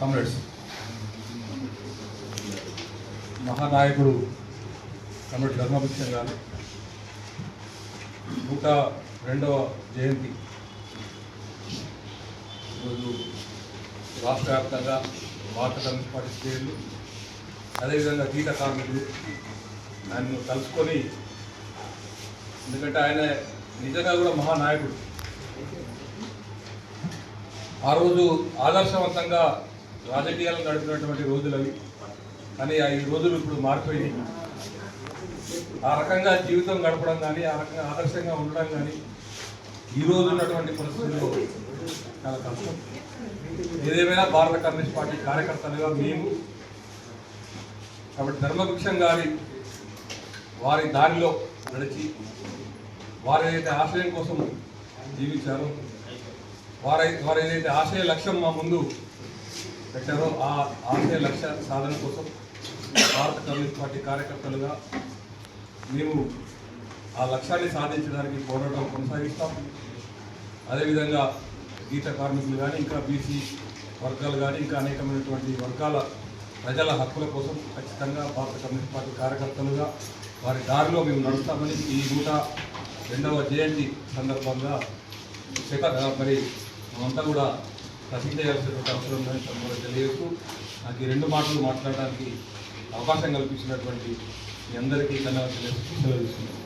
Comrades. మహానాయకుడు comrade Dharma Bhiksham గారు నూట రెండవ జయంతి. ఈరోజు రాష్ట్ర వ్యాప్తంగా భారత కమ్యూనిస్ట్ పార్టీ శ్రేణులు అదేవిధంగా గీత కార్మికులు ఆయన్ను కలుసుకొని ఎందుకంటే ఆయన నిజంగా కూడా మహానాయకుడు. ఆ రోజు ఆదర్శవంతంగా రాజకీయాలను గడిపినటువంటి రోజులు అవి. కానీ ఈ రోజులు ఇప్పుడు మారిపోయినాయి ఆ రకంగా జీవితం గడపడం కానీ ఆ రకంగా ఆదర్శంగా ఉండడం కానీ ఈ రోజు ఉన్నటువంటి పరిస్థితుల్లో చాలా కష్టం. ఏదేమైనా భారత కమ్యూనిస్ట్ పార్టీ కార్యకర్తలుగా మేము కాబట్టి ధర్మభిక్షం గారి వారి దారిలో నడిచి వారు ఏదైతే ఆశయం కోసం జీవించారో వారై వారు ఏదైతే ఆశయ లక్ష్యం మా ముందు పెట్టారో ఆ ఆశయ లక్ష్య సాధన కోసం భారత కమ్యూనిస్ట్ పార్టీ కార్యకర్తలుగా మేము ఆ లక్ష్యాన్ని సాధించడానికి పోరాటం కొనసాగిస్తాం. అదేవిధంగా గీత కార్మికులు కానీ ఇంకా బీసీ వర్గాలు కానీ ఇంకా అనేకమైనటువంటి వర్గాల ప్రజల హక్కుల కోసం ఖచ్చితంగా భారత కమ్యూనిస్ట్ పార్టీ కార్యకర్తలుగా వారి దారిలో మేము నడుస్తామని ఈ నూట రెండవ జయంతి సందర్భంగా శేఖ మరి మనమంతా కూడా ప్రసిద్ధ చేయాల్సినటువంటి అవసరం ఉందని తమకు తెలియకు నాకు ఈ రెండు మాటలు మాట్లాడడానికి అవకాశం కల్పించినటువంటి మీ అందరికీ ధన్యవాదాలు తెలియజేస్తూ